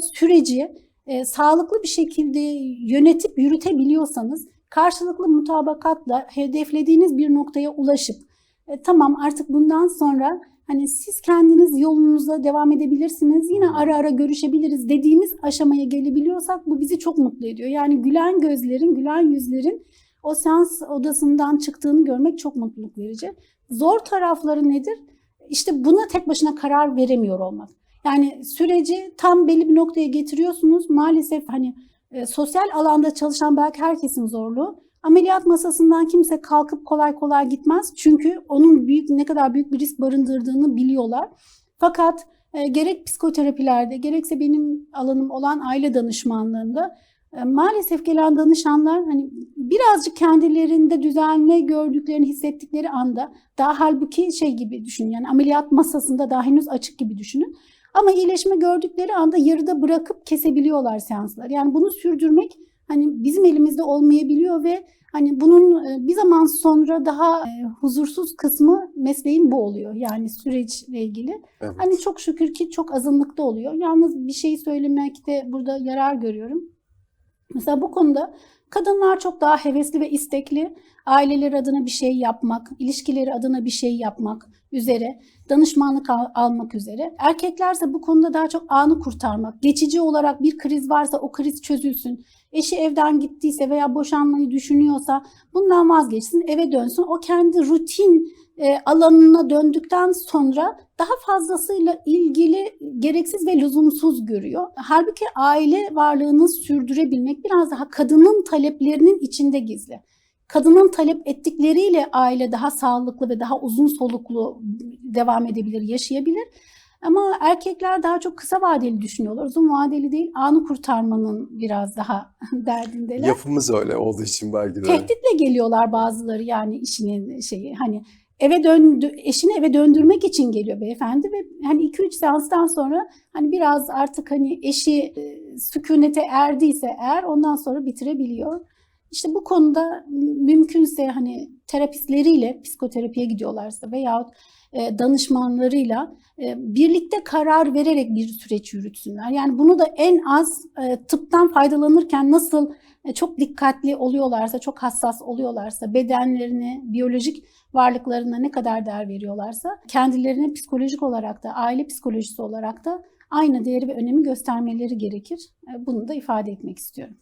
süreci e, sağlıklı bir şekilde yönetip yürütebiliyorsanız karşılıklı mutabakatla hedeflediğiniz bir noktaya ulaşıp e, tamam artık bundan sonra hani siz kendiniz yolunuza devam edebilirsiniz. Yine ara ara görüşebiliriz dediğimiz aşamaya gelebiliyorsak bu bizi çok mutlu ediyor. Yani gülen gözlerin, gülen yüzlerin o seans odasından çıktığını görmek çok mutluluk verici. Zor tarafları nedir? İşte buna tek başına karar veremiyor olmak. Yani süreci tam belli bir noktaya getiriyorsunuz. Maalesef hani e, sosyal alanda çalışan belki herkesin zorluğu. Ameliyat masasından kimse kalkıp kolay kolay gitmez. Çünkü onun büyük ne kadar büyük bir risk barındırdığını biliyorlar. Fakat e, gerek psikoterapilerde gerekse benim alanım olan aile danışmanlığında e, maalesef gelen danışanlar hani birazcık kendilerinde düzenli gördüklerini hissettikleri anda daha halbuki şey gibi düşünün yani ameliyat masasında daha henüz açık gibi düşünün. Ama iyileşme gördükleri anda yarıda bırakıp kesebiliyorlar seanslar. Yani bunu sürdürmek hani bizim elimizde olmayabiliyor ve hani bunun e, bir zaman sonra daha e, huzursuz kısmı mesleğin bu oluyor. Yani süreçle ilgili. Evet. Hani çok şükür ki çok azınlıkta oluyor. Yalnız bir şey söylemekte burada yarar görüyorum. Mesela bu konuda kadınlar çok daha hevesli ve istekli. Aileleri adına bir şey yapmak, ilişkileri adına bir şey yapmak üzere, danışmanlık al- almak üzere. Erkeklerse bu konuda daha çok anı kurtarmak. Geçici olarak bir kriz varsa o kriz çözülsün. Eşi evden gittiyse veya boşanmayı düşünüyorsa bundan vazgeçsin, eve dönsün. O kendi rutin e, alanına döndükten sonra daha fazlasıyla ilgili gereksiz ve lüzumsuz görüyor. Halbuki aile varlığını sürdürebilmek biraz daha kadının taleplerinin içinde gizli. Kadının talep ettikleriyle aile daha sağlıklı ve daha uzun soluklu devam edebilir, yaşayabilir. Ama erkekler daha çok kısa vadeli düşünüyorlar. Uzun vadeli değil, anı kurtarmanın biraz daha derdindeler. Yapımız öyle olduğu için belki de. Tehditle geliyorlar bazıları yani işinin şeyi hani eve döndü eşini eve döndürmek için geliyor beyefendi ve hani 2-3 seanstan sonra hani biraz artık hani eşi e, sükunete erdiyse eğer ondan sonra bitirebiliyor. İşte bu konuda mümkünse hani terapistleriyle psikoterapiye gidiyorlarsa veyahut e, danışmanlarıyla e, birlikte karar vererek bir süreç yürütsünler. Yani bunu da en az e, tıptan faydalanırken nasıl çok dikkatli oluyorlarsa, çok hassas oluyorlarsa, bedenlerine, biyolojik varlıklarına ne kadar değer veriyorlarsa, kendilerine psikolojik olarak da, aile psikolojisi olarak da aynı değeri ve önemi göstermeleri gerekir. Bunu da ifade etmek istiyorum.